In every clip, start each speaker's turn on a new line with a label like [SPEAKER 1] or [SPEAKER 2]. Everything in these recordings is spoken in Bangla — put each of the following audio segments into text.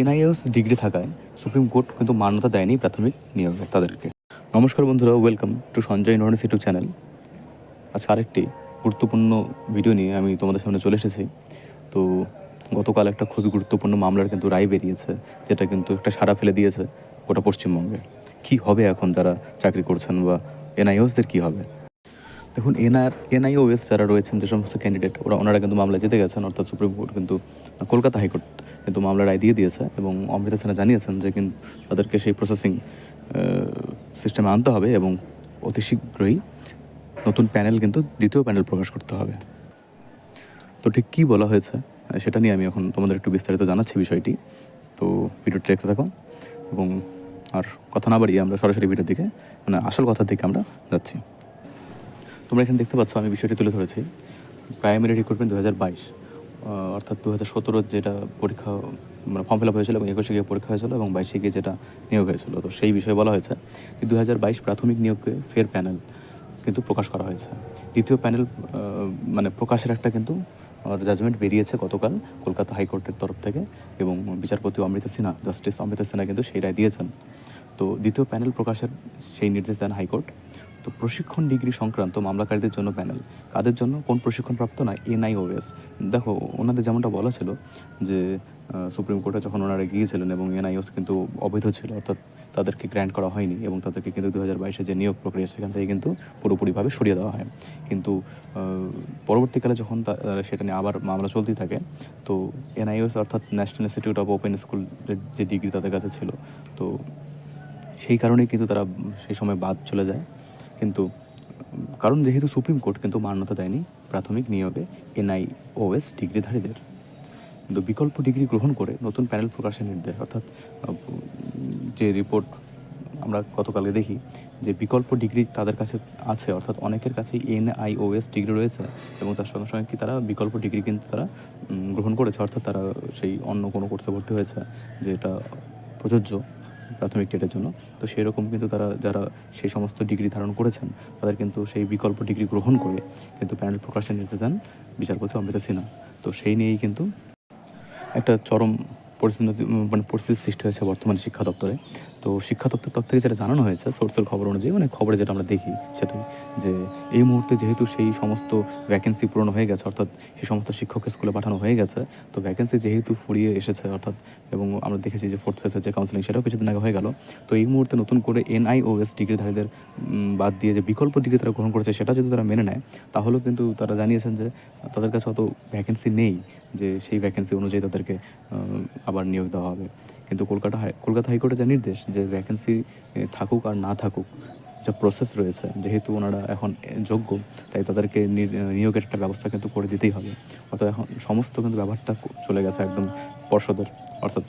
[SPEAKER 1] এনআইএস ডিগ্রি থাকায় সুপ্রিম কোর্ট কিন্তু মান্যতা দেয়নি প্রাথমিক নিয়োগে তাদেরকে। নমস্কার বন্ধুরা welcome to Sanjay internet YouTube channel আজকে আরেকটি গুরুত্বপূর্ণ ভিডিও নিয়ে আমি তোমাদের সামনে চলে এসেছি। তো গতকাল একটা খুবই গুরুত্বপূর্ণ মামলার কিন্তু রায় বেরিয়েছে, যেটা কিন্তু একটা সাড়া ফেলে দিয়েছে গোটা পশ্চিমবঙ্গে। কি হবে এখন যারা চাকরি করছেন বা এনআইওসদের কি হবে? দেখুন, এনআর, এনআইওএস যারা রয়েছেন যে সমস্ত ক্যান্ডিডেট ওরা ওনারা কিন্তু মামলা জিতে গেছেন, অর্থাৎ সুপ্রিম কোর্ট কিন্তু কলকাতা হাইকোর্ট কিন্তু মামলা রায় দিয়ে দিয়েছে এবং অমৃতা সেনা জানিয়েছেন যে কিন্তু তাদেরকে সেই প্রসেসিং সিস্টেমে আনতে হবে এবং অতি শীঘ্রই নতুন প্যানেল কিন্তু দ্বিতীয় প্যানেল প্রকাশ করতে হবে। তো ঠিক কী বলা হয়েছে সেটা নিয়ে আমি এখন তোমাদের একটু বিস্তারিত জানাচ্ছি বিষয়টি। তো ভিডিওটি দেখতে থাকো এবং আর কথা না বাড়িয়ে আমরা সরাসরি ভিডিওর দিকে মানে আসল কথার দিকে আমরা যাচ্ছি। তোমরা এখানে দেখতে পাচ্ছ, আমি বিষয়টি তুলে ধরেছি। প্রাইমারি রিক্রুটমেন্ট দু হাজার বাইশ অর্থাৎ দু হাজার সতেরোর যেটা পরীক্ষা মানে ফর্ম ফিল আপ হয়েছিল এবং একুশে গিয়ে পরীক্ষা হয়েছিল এবং বাইশে গিয়ে যেটা নিয়োগ হয়েছিল। তো সেই বিষয়ে বলা হয়েছে যে দু হাজার বাইশ প্রাথমিক নিয়োগকে ফের প্যানেল কিন্তু প্রকাশ করা হয়েছে। দ্বিতীয় প্যানেল মানে প্রকাশের একটা কিন্তু জাজমেন্ট বেরিয়েছে গতকাল কলকাতা হাইকোর্টের তরফ থেকে এবং বিচারপতি অমৃতা সিনহা জাস্টিস অমৃতা সিনহা কিন্তু সেই রায় দিয়েছেন। তো দ্বিতীয় প্যানেল প্রকাশের সেই নির্দেশ দেন হাইকোর্ট। তো প্রশিক্ষণ ডিগ্রি সংক্রান্ত মামলাকারীদের জন্য প্যানেল কাদের জন্য? কোন প্রশিক্ষণপ্রাপ্ত না? এনআইওএস। দেখো, ওনাদের যেমনটা বলা ছিল যে সুপ্রিম কোর্টে যখন ওনারা গিয়েছিলেন এবং এনআইওএস কিন্তু অবৈধ ছিল, অর্থাৎ তাদেরকে গ্র্যান্ট করা হয়নি এবং তাদেরকে কিন্তু দু হাজার বাইশে যে নিয়োগ প্রক্রিয়া, সেখান থেকে কিন্তু পুরোপুরিভাবে সরিয়ে দেওয়া হয়। কিন্তু পরবর্তীকালে যখন তারা সেটা নিয়ে আবার মামলা চলতেই থাকে, তো এনআইওএস অর্থাৎ ন্যাশনাল ইনস্টিটিউট অফ ওপেন স্কুলের যে ডিগ্রি তাদের কাছে ছিল, তো সেই কারণেই কিন্তু তারা সেই সময় বাদ চলে যায়। কিন্তু, কারণ যেহেতু সুপ্রিম কোর্ট কিন্তু মান্যতা দেয়নি প্রাথমিক নিয়োগে এনআইওএস ডিগ্রিধারীদের। কিন্তু বিকল্প ডিগ্রি গ্রহণ করে নতুন প্যানেল প্রকাশের নির্দেশ, অর্থাৎ যে রিপোর্ট আমরা গতকালকে দেখি, যে বিকল্প ডিগ্রি তাদের কাছে আছে, অর্থাৎ অনেকের কাছে এনআইওএস ডিগ্রি রয়েছে এবং তার সঙ্গে সঙ্গে কি তারা বিকল্প ডিগ্রি কিন্তু তারা গ্রহণ করেছে, অর্থাৎ তারা সেই অন্য কোনো কোর্সে ভর্তি হয়েছে, যেটা প্রযোজ্য। প্রাথমিক টেটের জন্য। তো সেই রকম কিন্তু তারা, যারা সেই সমস্ত ডিগ্রি ধারণ করেছেন, তাদের কিন্তু সেই বিকল্প ডিগ্রি গ্রহণ করে কিন্তু প্যানেল প্রকাশে নিতে চান বিচারপতি অমৃতা সিনহা। তো সেই নিয়েই কিন্তু একটা চরম পরিস্থিতি মানে পরিস্থিতির সৃষ্টি হয়েছে বর্তমানে শিক্ষা দপ্তরে। তো শিক্ষা দপ্তর তরফ থেকে যেটা জানানো হয়েছে সোর্সের খবর অনুযায়ী মানে খবরে যেটা আমরা দেখি সেটাই, যে এই মুহূর্তে যেহেতু সেই সমস্ত ভ্যাকেন্সি পূরণ হয়ে গেছে, অর্থাৎ সেই সমস্ত শিক্ষককে স্কুলে পাঠানো হয়ে গেছে, তো ভ্যাকেন্সি যেহেতু ফুরিয়ে এসেছে, অর্থাৎ এবং আমরা দেখেছি যে ফোর্থ ফেজের যে কাউন্সিলিং সেটাও কিছুদিন আগে হয়ে গেল, তো এই মুহূর্তে নতুন করে এনআই এনআইওএস ডিগ্রিধারীদের বাদ দিয়ে যে বিকল্প ডিগ্রি তারা গ্রহণ করেছে সেটা যদি তারা মেনে নেয়, তাহলেও কিন্তু তারা জানিয়েছেন যে তাদের কাছে অত ভ্যাকেন্সি নেই, যে সেই ভ্যাকেন্সি অনুযায়ী তাদেরকে আবার নিয়োগ দেওয়া হবে। কিন্তু কলকাতা হাই, কলকাতা হাইকোর্টের যে নির্দেশ যে ভ্যাকেন্সি থাকুক আর না থাকুক, যা প্রসেস রয়েছে, যেহেতু ওনারা এখন যোগ্য, তাই তাদেরকে নিয়োগের একটা ব্যবস্থা কিন্তু করে দিতেই হবে। অর্থাৎ এখন সমস্ত কিন্তু ব্যাপারটা চলে গেছে একদম পর্ষদের। অর্থাৎ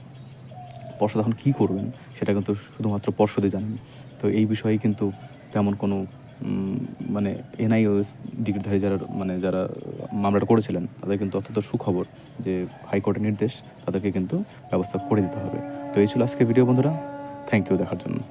[SPEAKER 1] পর্ষদ এখন কী করবেন, সেটা কিন্তু শুধুমাত্র পর্ষদই জানেন। তো এই বিষয়ে কিন্তু তেমন কোনো মানে এনআইওএস ডিগ্রিধারী যারা মানে যারা মামলাটা করেছিলেন, তাদের কিন্তু অত্যন্ত সুখবর যে হাইকোর্টের নির্দেশ তাদেরকে কিন্তু ব্যবস্থা করে দিতে হবে। তো এই ছিল আজকের ভিডিও বন্ধুরা। থ্যাংক ইউ দেখার জন্য।